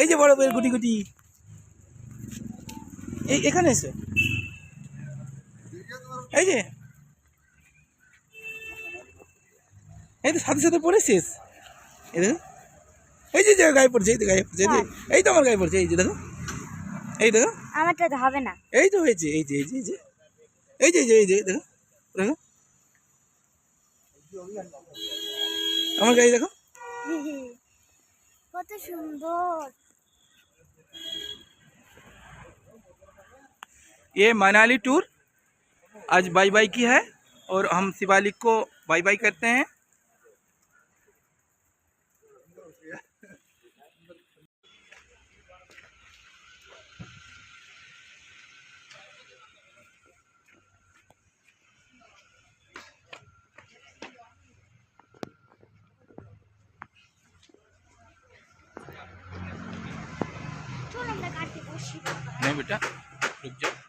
এই যে বরফের গুটি গুটি। এই এখানে এসো। এই যে। এই তো সাথে সাথে পড়ে শেষ। এই দেখো। এই যে যে গায়ে পড়ছে এই তো গায়ে পড়ছে এই এই তো আমার গায়ে পড়ছে এই যে দেখো। এই দেখো। আমারটা তো হবে না। এই তো হয়েছে এই যে এই যে এই যে। এই যে এই যে এই যে দেখো। দেখো। আমার গায়ে দেখো। কত সুন্দর ये मनाली टूर आज बाई बाई की है और हम शिवालिक को बाई बाई करते हैं नहीं बेटा रुक जाओ।